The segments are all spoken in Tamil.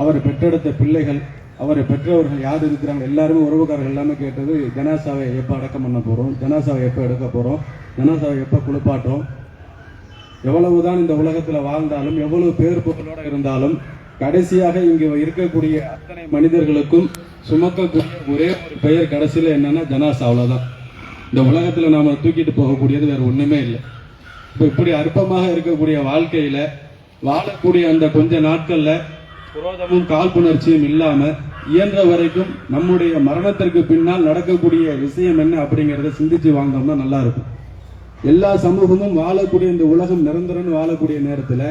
அவர் பெற்றெடுத்த பிள்ளைகள் அவரை பெற்றவர்கள் யார் இருக்கிறாங்க எல்லாருமே உறவுக்காரர்கள் எல்லாமே கேட்டது ஜனாசாவை எப்போ அடக்கம் பண்ண போகிறோம் ஜனாசாவை எப்போ எடுக்க போகிறோம் ஜனாசாவை எப்போ குளிப்பாட்டுறோம்? எவ்வளவுதான் இந்த உலகத்தில் வாழ்ந்தாலும் எவ்வளவு பேர் புகழோடு இருந்தாலும் கடைசியாக இங்கே இருக்கக்கூடிய அத்தனை மனிதர்களுக்கும் சுமக்கக்கூடிய ஒரே ஒரு பெயர் கடைசியில் என்னன்னா ஜனாசா அவ்வளவுதான். இந்த உலகத்தில் நாம் தூக்கிட்டு போகக்கூடியது வேறு ஒன்றுமே இல்லை. இப்போ இப்படி அற்பமாக இருக்கக்கூடிய வாழ்க்கையில் வாழக்கூடிய அந்த கொஞ்ச நாட்களில் குரோதமும் காழ்ப்புணர்ச்சியும் இல்லாம இயன்ற வரைக்கும் நம்முடைய மரணத்திற்கு பின்னால் நடக்கக்கூடிய விஷயம் என்ன அப்படிங்கறத சிந்திச்சு வாழ்ந்தோம்னா நல்லா இருக்கும். எல்லா சமூகமும் வாழக்கூடிய இந்த உலகம் நிரந்தரம் வாழக்கூடிய நேரத்துல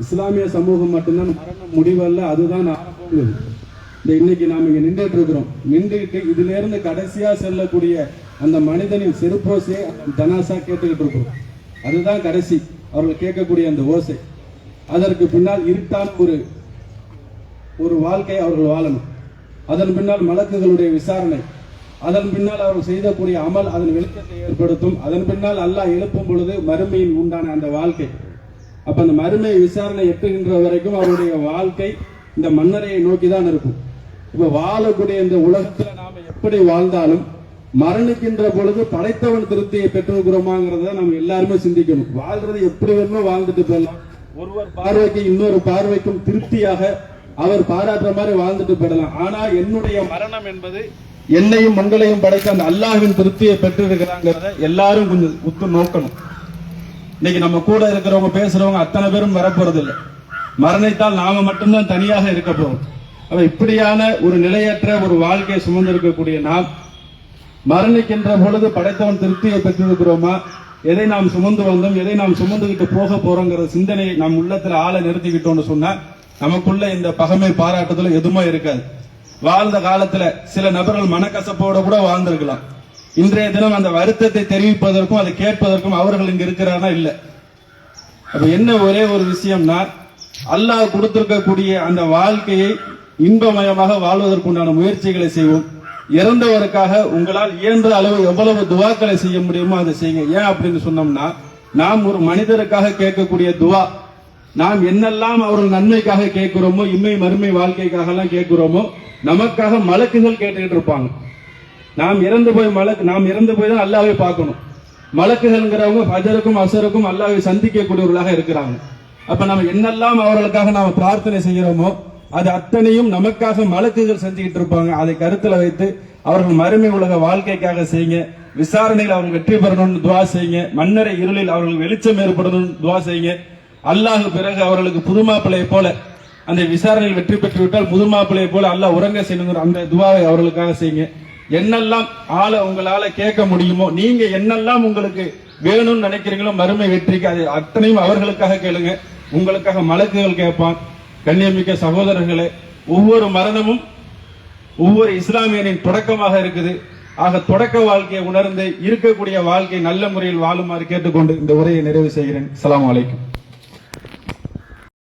இஸ்லாமிய சமூகம் மட்டும்தான் மரணம் முடிவல்ல அதுதான் ஆரம்பம் இந்த இன்னைக்கு நாம இங்க நின்றுட்டு இருக்கிறோம். நின்றுட்டு இதுல இருந்து கடைசியா செல்லக்கூடிய அந்த மனிதனின் செருப்போசையை தனாசா கேட்டுக்கிட்டு இருக்கிறோம். அதுதான் கடைசி. அவர்கள் கேட்கக்கூடிய அந்த ஓசை. அதற்கு பின்னால் இருட்டான ஒரு ஒரு வாழ்க்கை அவர்கள் வாழணும். அதன் பின்னால் மலக்குகளுடைய விசாரணை. அதன் பின்னால் அவர்கள் செய்தக்கூடிய அமல் அதன் வெளிச்சத்தை ஏற்படுத்தும். அதன் பின்னால் அல்லாஹ் எழுப்பும் பொழுது மறுமையில் உண்டான அந்த வாழ்க்கை. அப்ப அந்த மறுமை விசாரணை எட்டுகின்ற வரைக்கும் அவருடைய வாழ்க்கை இந்த மன்னரையை நோக்கி தான் இருக்கும். இப்ப வாழக்கூடிய இந்த உலகத்துல நாம எப்படி வாழ்ந்தாலும் மரணிக்கின்ற பொழுது படைத்தவன் திருப்தியை பெற்றிருக்கிறோமாங்கிறத நம்ம எல்லாருமே சிந்திக்கணும். வாழ்றது எப்படி வேணுமோ வாழ்ந்துட்டு போயிடலாம். ஒருவர் பார்வைக்கு இன்னொரு பார்வைக்கும் திருப்தியாக அவர் பாராட்டுற மாதிரி வாழ்ந்துட்டு போயிடலாம். ஆனா என்னுடைய மரணம் என்பது என்னையும் மங்களையும் படைத்த அந்த அல்லாஹின் திருப்தியை பெற்றிருக்கிறாங்கிறத எல்லாரும் கொஞ்சம் உத்து நோக்கணும். இன்னைக்கு நம்ம கூட இருக்கிறவங்க பேசுறவங்க அத்தனை பேரும் வரப்போறது இல்லை மரணித்தால் நாம மட்டும்தான் தனியாக இருக்க போறோம். அப்ப இப்படியான ஒரு நிலையற்ற ஒரு வாழ்க்கையை சுமந்திருக்கக்கூடிய நாம் மரணிக்கின்ற பொழுது படைத்தவன் திருப்தியை பெற்றிருக்கிறோமா? எதை நாம் சுமந்து வந்தோம் எதை நாம் சுமந்துகிட்டு போக போறோங்கிற சிந்தனையை நம் உள்ளத்துல ஆளை நிறுத்திக்கிட்டோம்னு சொன்னா நமக்குள்ள இந்த பகமை பாராட்டுதல எதுவுமே இருக்காது. வாழ்ந்த காலத்துல சில நபர்கள் மனக்கசப்போட கூட வாழ்ந்திருக்கலாம். இன்றைய தினம் அந்த வருத்தத்தை தெரிவிப்பதற்கும் அதை கேட்பதற்கும் அவர்கள் இங்க இருக்கிறாரா இல்ல? அப்ப என்ன ஒரே ஒரு விஷயம்னா அல்லாஹ் கொடுத்திருக்கக்கூடிய அந்த வாழ்க்கையை இன்பமயமாக வாழ்வதற்குண்டான முயற்சிகளை செய்வோம். இறந்தவருக்காக உங்களால் இயன்ற அளவு எவ்வளவு துவாக்களை செய்ய முடியுமோ அதை செய்யுங்க. ஏன் அப்படின்னு சொன்னோம்னா நாம் ஒரு மனிதருக்காக கேட்கக்கூடிய துவா நாம் என்னெல்லாம் அவர்கள் நன்மைக்காக கேட்கிறோமோ இம்மை மறுமை வாழ்க்கைக்காக எல்லாம் கேட்கிறோமோ நமக்காக மலக்குகள் கேட்டுக்கிட்டு இருப்பாங்க. நாம் இறந்து போய் மலக்கு நாம் இறந்து போய் தான் அல்லாவை பார்க்கணும். மலக்குகள்ங்கிறவங்க பஜருக்கும் அசருக்கும் அல்லாவை சந்திக்கக்கூடியவர்களாக இருக்கிறாங்க. அப்ப நம்ம என்னெல்லாம் அவர்களுக்காக நாம பிரார்த்தனை செய்கிறோமோ அது அத்தனையும் நமக்காக மலக்குகள் செஞ்சுக்கிட்டு இருப்பாங்க. அதை கருத்துல வைத்து அவர்கள் மறுமை உலக வாழ்க்கைக்காக செய்யுங்க. விசாரணையில் அவர்கள் வெற்றி பெறணும்னு துவா செய்யுங்க. மன்னரை இருளில் அவர்கள் வெளிச்சம் ஏற்படணும்னு துவா செய்யுங்க. அல்லாஹ் பிறகு அவர்களுக்கு புதுமாப்பிள்ளையை போல அந்த விசாரணையில் வெற்றி பெற்று விட்டால் புதுமாப்பிள்ளையை போல அல்லாஹ் உறங்க செய்யணுங்கிற அந்த துவாவை அவர்களுக்காக செய்யுங்க. என்னெல்லாம் ஆளை உங்களால கேட்க முடியுமோ நீங்க என்னெல்லாம் உங்களுக்கு வேணும்னு நினைக்கிறீங்களோ மறுமை வெற்றிக்கு அது அத்தனையும் அவர்களுக்காக கேளுங்க. உங்களுக்காக மலக்குகள் கேட்பான். கண்ணியமிக்க சகோதரர்களே ஒவ்வொரு மரணமும் ஒவ்வொரு இஸ்லாமியனின் தொடக்கமாக இருக்குது. ஆக தொடக்க வாழ்க்கையை உணர்ந்து இருக்கக்கூடிய வாழ்க்கை நல்ல முறையில் வாழுமாறு கேட்டுக்கொண்டு இந்த உரையை நிறைவு செய்கிறேன். அலாம் அலைக்கும்.